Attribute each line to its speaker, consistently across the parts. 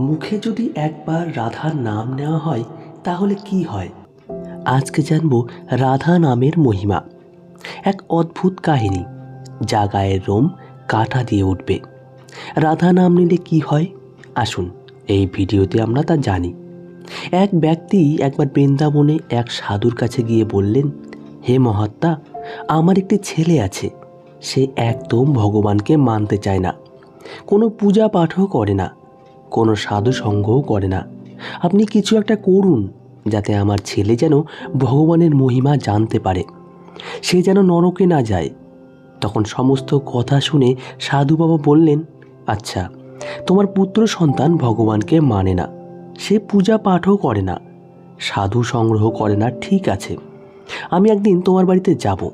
Speaker 1: মুখে যদি একবার রাধার নাম নেওয়া হয়, তাহলে কি হয়? আজকে জানব রাধা নামের মহিমা। এক অদ্ভুত কাহিনী, যা গায়ের রোম কাঁটা দিয়ে উঠবে। রাধা নাম নিলে কি হয়? আসুন, এই ভিডিওতে আমরা তা জানি। এক ব্যক্তি একবার বৃন্দাবনে এক সাধুর কাছে গিয়ে বললেন, হে মহাত্মা, আমার একটি ছেলে আছে। সে একদম ভগবানকে মানতে চায় না। কোনো পূজা পাঠও করে না। কোনো সাধু সঙ্গও করে না। আপনি কিছু একটা করুন, যাতে আমার ছেলে যেন ভগবানের মহিমা জানতে পারে। সে যেন নরকে না যায়। তখন সমস্ত কথা শুনে সাধু বাবা বললেন আচ্ছা তোমার পুত্র সন্তান ভগবানকে মানে না। সে পূজা পাঠও করে না। সাধু সংগ্রহ করে না, ঠিক আছে। আমি একদিন তোমার বাড়িতে যাব।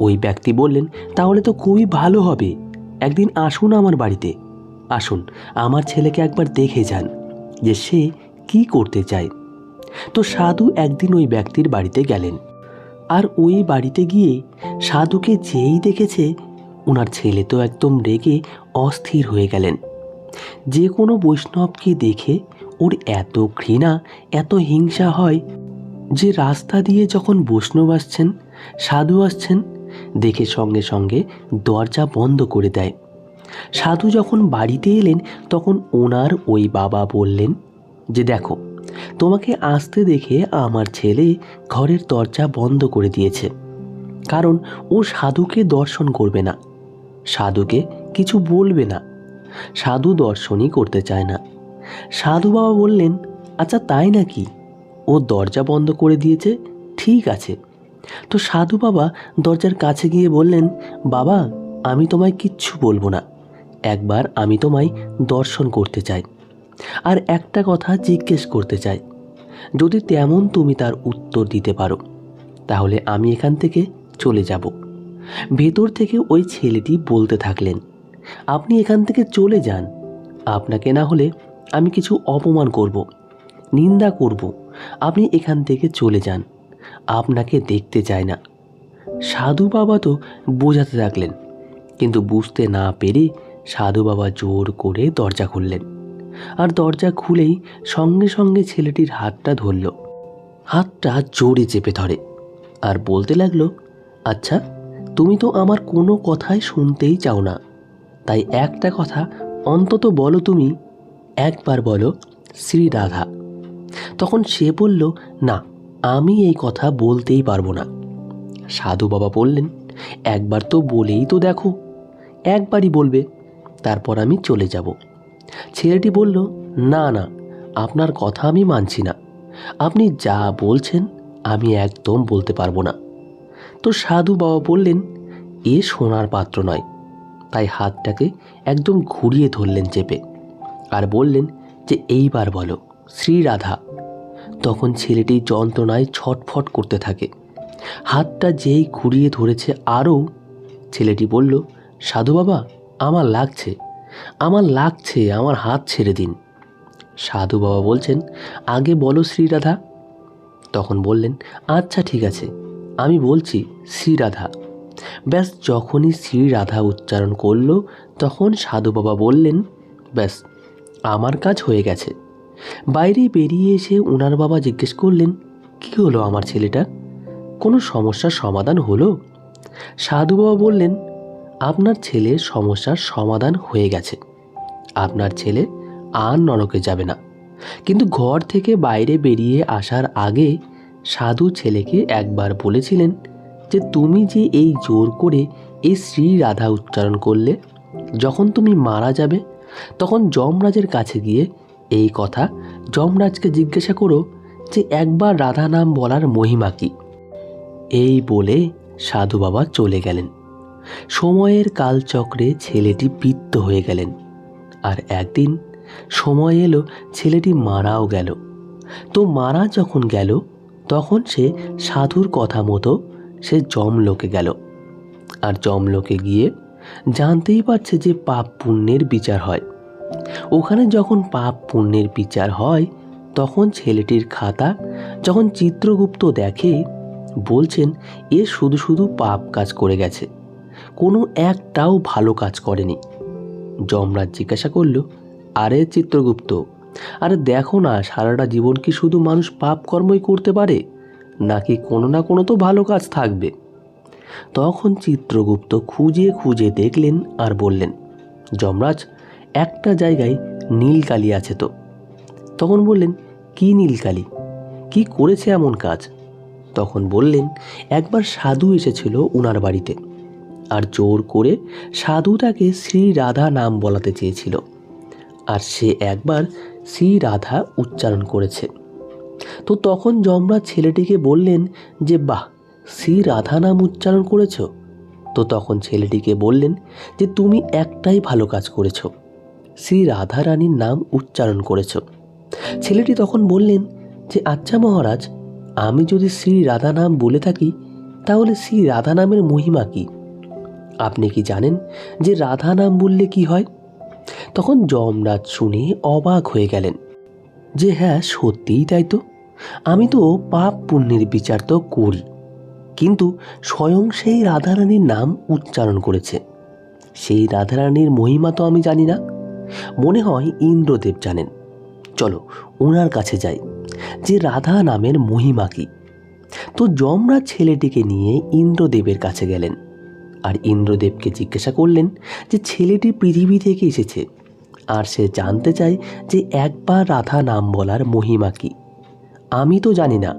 Speaker 1: ওই ব্যক্তি বললেন, তাহলে তো খুবই ভালো হবে। একদিন আসুন আমার বাড়িতে। আসুন, আমার ছেলেকে একবার দেখে যান যে সে কি করতে চায়। তো সাধু একদিন ওই ব্যক্তির বাড়িতে গেলেন। আর ওই বাড়িতে গিয়ে সাধুকে যেই দেখেছে ওনার ছেলে তো একদম রেগে অস্থির হয়ে গেলেন। যে কোনো বৈষ্ণবকে দেখে ওর এত ঘৃণা, এত হিংসা হয় যে রাস্তা দিয়ে যখন বৈষ্ণব আসছেন, সাধু আসছেন, দেখে সঙ্গে সঙ্গে দরজা বন্ধ করে দেয়। সাধু যখন বাড়িতে এলেন, তখন ওনার ওই বাবা বললেন, যে দেখো, তোমাকে আসতে দেখে আমার ছেলে ঘরের দরজা বন্ধ করে দিয়েছে। কারণ ও সাধুকে দর্শন করবে না। সাধুকে কিছু বলবে না। সাধু দর্শনই করতে চায় না। সাধু বাবা বললেন আচ্ছা তাই নাকি? ও দরজা বন্ধ করে দিয়েছে, ঠিক আছে। তো সাধু বাবা দরজার কাছে গিয়ে বললেন, বাবা, আমি তোমায় কিচ্ছু বলব না। একবার আমি তোমায় দর্শন করতে চাই আর একটা কথা জিজ্ঞেস করতে চাই। যদি তেমন তুমি তার উত্তর দিতে পারো, তাহলে আমি এখান থেকে চলে যাব। ভেতর থেকে ওই ছেলেটি বলতে থাকলেন, আপনি এখান থেকে চলে যান। আপনাকে না হলে আমি কিছু অপমান করব, নিন্দা করব। আপনি এখান থেকে চলে যান। আপনাকে দেখতে চায় না। সাধু বাবা তো বোঝাতে থাকলেন, কিন্তু বুঝতে না পেরে সাধু বাবা জোর করে দরজা খুললেন। আর দরজা খুলেই সঙ্গে সঙ্গে ছেলেটির হাতটা ধরল। হাতটা জোরে চেপে ধরে আর বলতে লাগল আচ্ছা তুমি তো আমার কোনো কথাই শুনতেই চাও না। তাই একটা কথা অন্তত বলো তুমি, একবার বলো শ্রী রাধা। তখন সে বলল, না, আমি এই কথা বলতেই পারব না। সাধু বাবা বললেন, একবার তো বলেই তো দেখো। একবারই বলবে। তারপর আমি চলে যাব। ছেলেটি বলল, না না, আপনার কথা আমি মানছি না। আপনি যা বলছেন আমি একদম বলতে পারব না। তো সাধু বাবা বললেন, এ সোনার পাত্র নয়। তাই হাতটাকে একদম ঘুরিয়ে ধরলেন চেপে আর বললেন, যে এইবার বলো, শ্রী রাধা। তখন ছেলেটি যন্ত্রণায় ছটফট করতে থাকে। হাতটা যেই ঘুরিয়ে ধরেছে আরও, ছেলেটি বলল, সাধু বাবা আমার লাগছে আমার লাগছে, আমার হাত ছেড়ে দিন। সাধু বাবা বলছেন, আগে বলো শ্রীরাধা তখন বললেন আচ্ছা ঠিক আছে, আমি বলছি শ্রীরাধা ব্যাস, যখনই শ্রীরাধা উচ্চারণ করল, তখন সাধু বাবা বললেন, ব্যাস, আমার কাজ হয়ে গেছে। বাইরে বেরিয়ে এসে ওনার বাবা জিজ্ঞেস করলেন, কী হলো আমার ছেলেটা? কোনো সমস্যার সমাধান হলো? সাধু বাবা বললেন আপনার ছেলের সমস্যার সমাধান হয়ে গেছে। আপনার ছেলে আর নরকে যাবে না। কিন্তু ঘর থেকে বাইরে বেরিয়ে আসার আগে সাধু ছেলেকে একবার বলেছিলেন যে, তুমি যে এই জোর করে এই শ্রী রাধা উচ্চারণ করলে, যখন তুমি মারা যাবে, তখন যমরাজের কাছে গিয়ে এই কথা যমরাজকে জিজ্ঞাসা করো যে, একবার রাধা নাম বলার মহিমা কী? এই বলে সাধু বাবা চলে গেলেন। সময়ের কালচক্রে ছেলেটি বৃত্ত হয়ে গেলেন। আর একদিন সময় এলো, ছেলেটি মারাও গেল। তো মারা যখন গেল, তখন সে সাধুর কথা মতো সে জমলোকে গেল। আর জমলোকে গিয়ে জানতেই পারছে যে পাপ পুণ্যের বিচার হয়। ওখানে যখন পাপ পুণ্যের বিচার হয়, তখন ছেলেটির খাতা যখন চিত্রগুপ্ত দেখে, বলছেন, এ শুধু শুধু পাপ কাজ করে গেছে। কোনো একটাও ভালো কাজ করেনি। যমরাজ জিজ্ঞাসা করল, আরে চিত্রগুপ্ত, আরে দেখো না, সারাটা জীবন কি শুধু মানুষ পাপ কর্মই করতে পারে? নাকি কোনো না কোনো তো ভালো কাজ থাকবে? তখন চিত্রগুপ্ত খুঁজে খুঁজে দেখলেন আর বললেন, যমরাজ, একটা জায়গায় নীলকালি আছে তো? তখন বললেন, কি নীলকালি? কি করেছে এমন কাজ? তখন বললেন, একবার সাধু এসেছিল উনার বাড়িতে। আর জোর করে সাধু তাকে শ্রী রাধা নাম বলাতে চেয়েছিল। আর সে একবার শ্রী রাধা উচ্চারণ করেছে। তো তখন যমরাজ ছেলেটিকে বললেন যে, বাহ, শ্রী রাধা নাম উচ্চারণ করেছ? তো তখন ছেলেটিকে বললেন যে, তুমি একটাই ভালো কাজ করেছ। শ্রী রাধা রানীর নাম উচ্চারণ করেছ। ছেলেটি তখন বললেন যে আচ্ছা মহারাজ, আমি যদি শ্রী রাধা নাম বলে থাকি, তাহলে শ্রী রাধা নামের মহিমা কি? আপনি কি জানেন যে রাধা নাম বললে কি হয়? তখন যমরাজ শুনে অবাক হয়ে গেলেন। যে হ্যাঁ সত্যিই তাই তো। আমি তো পাপ পুণ্যের বিচার তো করি। কিন্তু স্বয়ং সেই রাধারানীর নাম উচ্চারণ করেছে। সেই রাধারানীর মহিমা তো আমি জানি না। মনে হয় ইন্দ্রদেব জানেন। চলো ওনার কাছে যাই। যে রাধা নামের মহিমা কি? তো যমরাজ ছেলেটিকে নিয়ে ইন্দ্রদেবের কাছে গেলেন। আর ইন্দ্রদেবকে জিজ্ঞাসা করলেন যে ছেলেটি পৃথিবী থেকে এসেছে, আর সে জানতে চায় যে একবার রাধা নাম বলার মহিমা কি। আমি তো জানি না,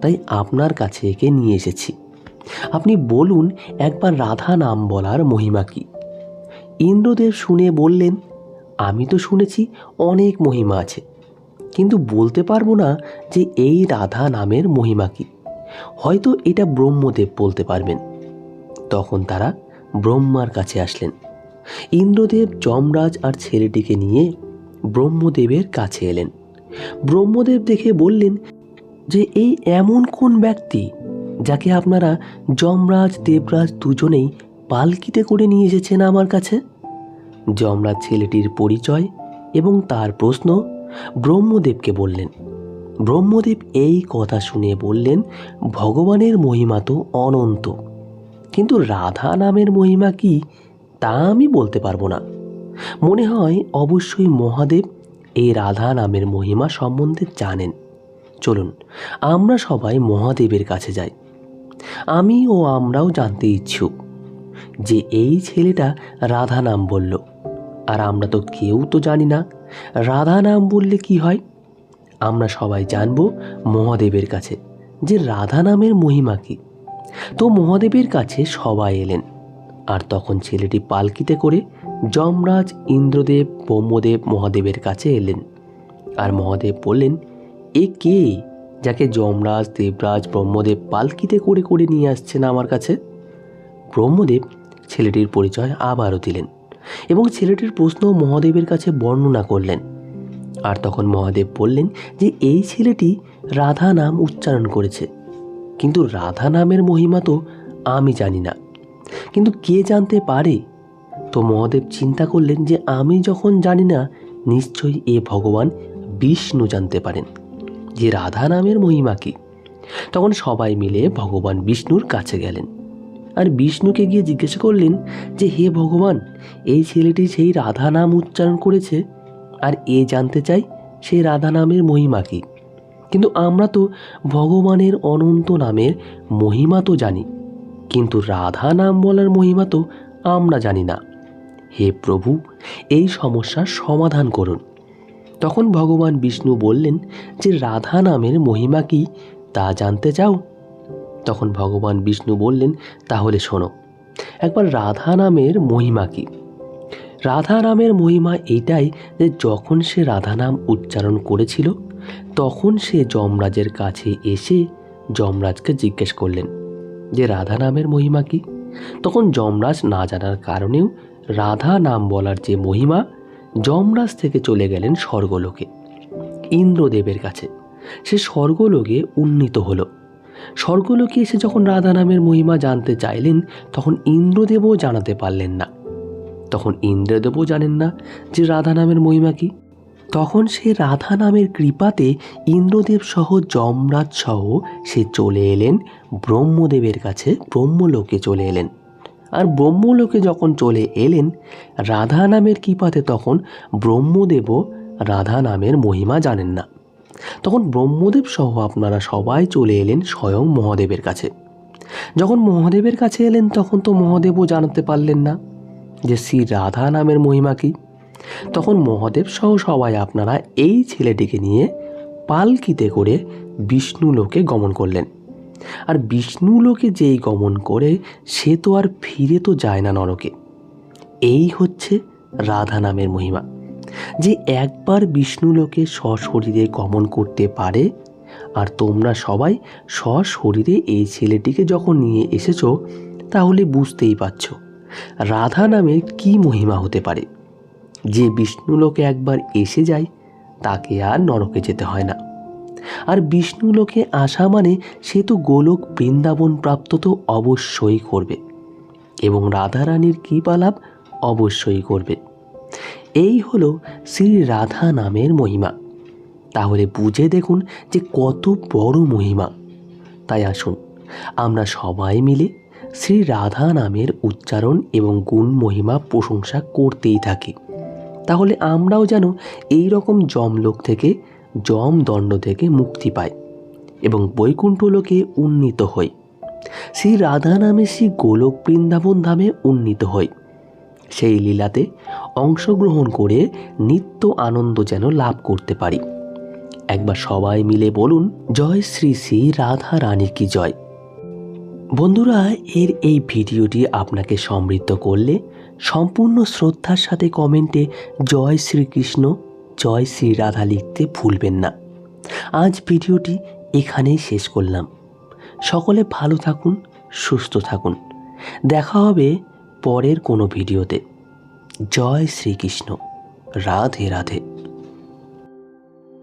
Speaker 1: তাই আপনার কাছে একে নিয়ে এসেছি। আপনি বলুন একবার রাধা নাম বলার মহিমা কি। ইন্দ্রদেব শুনে বললেন, আমি তো শুনেছি অনেক মহিমা আছে, কিন্তু বলতে পারব না যে এই রাধা নামের মহিমা কি। হয়তো এটা ব্রহ্মদেব বলতে পারবেন। তখন তারা ব্রহ্মার কাছে আসলেন। ইন্দ্রদেব, যমরাজ আর ছেলেটিকে নিয়ে ব্রহ্মদেবের কাছে এলেন। ব্রহ্মদেব দেখে বললেন যে, এই এমন কোন ব্যক্তি যাকে আপনারা যমরাজ, দেবরাজ দুজনেই পালকিতে করে নিয়ে এসেছেন আমার কাছে? যমরাজ ছেলেটির পরিচয় এবং তার প্রশ্ন ব্রহ্মদেবকে বললেন। ব্রহ্মদেব এই কথা শুনে বললেন, ভগবানের মহিমা তো অনন্ত। কিন্তু রাধা নামের মহিমা কি, তা আমি বলতে পারব না। মনে হয় অবশ্যই মহাদেব এই রাধা নামের মহিমা সম্বন্ধে জানেন। চলুন, আমরা সবাই মহাদেবের কাছে যাই। আমি ও আমরাও জানতে ইচ্ছুক যে এই ছেলেটা রাধা নাম বলল। আর আমরা তো কেউ তো জানি না রাধা নাম বললে কি হয়। আমরা সবাই জানব মহাদেবের কাছে যে রাধা নামের মহিমা কি। তো মহাদেবের কাছে সবাই এলেন। আর তখন ছেলেটি পালকিতে করে যমরাজ, ইন্দ্রদেব, ব্রহ্মদেব মহাদেবের কাছে এলেন। আর মহাদেব বললেন, এ কে যাকে যমরাজ, দেবরাজ, ব্রহ্মদেব পালকিতে করে করে নিয়ে আসছেন আমার কাছে? ব্রহ্মদেব ছেলেটির পরিচয় আবারও দিলেন এবং ছেলেটির প্রশ্ন মহাদেবের কাছে বর্ণনা করলেন। আর তখন মহাদেব বললেন যে, এই ছেলেটি রাধা নাম উচ্চারণ করেছে। কিন্তু রাধা নামের মহিমা তো আমি জানি না। কিন্তু কে জানতে পারে? তো মহাদেব চিন্তা করলেন যে আমি যখন জানি না, নিশ্চয়ই এ ভগবান বিষ্ণু জানতে পারেন যে রাধা নামের মহিমা কি। তখন সবাই মিলে ভগবান বিষ্ণুর কাছে গেলেন। আর বিষ্ণুকে গিয়ে জিজ্ঞাসা করলেন যে, হে ভগবান, এই ছেলেটি সেই রাধা নাম উচ্চারণ করেছে? আর এ জানতে চাই সেই রাধা নামের মহিমা কি? কিন্তু আমরা তো ভগবানের অনন্ত নামের মহিমা তো জানি, কিন্তু রাধা নাম বলার মহিমা তো আমরা জানি না। হে প্রভু, এই সমস্যার সমাধান করুন। তখন ভগবান বিষ্ণু বললেন যে, রাধা নামের মহিমা কি তা জানতে চাও? তখন ভগবান বিষ্ণু বললেন, তাহলে শোনো, একবার রাধা নামের মহিমা কি? রাধা নামের মহিমা এইটাই যে, যখন সে রাধা নাম উচ্চারণ করেছিল তখন সে যমরাজের কাছে এসে যমরাজকে জিজ্ঞেস করলেন, যে রাধা নামের মহিমা কি? তখন যমরাজ না জানার কারণেও রাধা নাম বলার যে মহিমা, যমরাজ থেকে চলে গেলেন স্বর্গলোকে, ইন্দ্রদেবের কাছে। সে স্বর্গলোকে উন্নীত হলো। স্বর্গলোকে এসে যখন রাধা নামের মহিমা জানতে চাইলেন, তখন ইন্দ্রদেবও জানাতে পারলেন না। তখন ইন্দ্রদেবও জানেন না যে রাধা নামের মহিমা কি। তখন সে রাধা নামের কৃপাতে ইন্দ্রদেব সহ যমরাজ সহ সে চলে এলেন, ব্রহ্মদেবের কাছে ব্রহ্মলোকে চলে এলেন। আর ব্রহ্মলোকে যখন চলে এলেন, রাধা নামের কৃপাতে তখন ব্রহ্মদেবও রাধা নামের মহিমা জানেন না। তখন ব্রহ্মদেব সহ আপনারা সবাই চলে এলেন স্বয়ং মহাদেবের কাছে। যখন মহাদেবের কাছে এলেন, তখন তো মহাদেবও জানতে পারলেন না যে শ্রী রাধা নামের মহিমা কী। তখন মহাদেব সহ সবাই আপনারা এই ছেলেটিকে নিয়ে পালকিতে করে বিষ্ণু লোকে গমন করলেন। আর বিষ্ণু লোকে যেই গমন করে, সে তো আর ফিরে তো যায় না নরকে। এই হচ্ছে রাধা নামের মহিমা। যে একবার বিষ্ণু লোকে সশরীরে গমন করতে পারে, আর তোমরা সবাই সশরীরে এই ছেলেটিকে যখন নিয়ে এসেছ, তাহলে বুঝতেই পারছ রাধা নামের কি মহিমা হতে পারে। যে বিষ্ণুলোকে একবার এসে যায়, তাকে আর নরকে যেতে হয় না। আর বিষ্ণুলোকে আসা মানে সে তো গোলক বৃন্দাবন প্রাপ্ত তো অবশ্যই করবে এবং রাধারানীর কৃপা লাভ অবশ্যই করবে। এই হলো শ্রী রাধা নামের মহিমা। তাহলে বুঝে দেখুন যে কত বড় মহিমা। তাই আসুন, আমরা সবাই মিলে শ্রী রাধা নামের উচ্চারণ এবং গুণ মহিমা প্রশংসা করতেই থাকি। তাহলে আমরাও যেন এই রকম যমলোক থেকে যম দণ্ড থেকে মুক্তি পাই এবং বৈকুণ্ঠ লোকে উন্নীত হই। শ্রী রাধা নামে শ্রী গোলক বৃন্দাবন ধামে উন্নীত হই। সেই লীলাতে অংশগ্রহণ করে নিত্য আনন্দ যেন লাভ করতে পারি। একবার সবাই মিলে বলুন, জয় শ্রী শ্রী রাধা রানী কি জয়। বন্ধুরা, এর এই ভিডিওটি আপনাকে সমৃদ্ধ করলে সম্পূর্ণ শ্রদ্ধার সাথে কমেন্টে জয় শ্রীকৃষ্ণ, জয় শ্রী রাধা লিখতে ভুলবেন না। আজ ভিডিওটি এখানেই শেষ করলাম। সকলে ভালো থাকুন, সুস্থ থাকুন। দেখা হবে পরের কোনো ভিডিওতে। জয় শ্রীকৃষ্ণ। রাধে রাধে।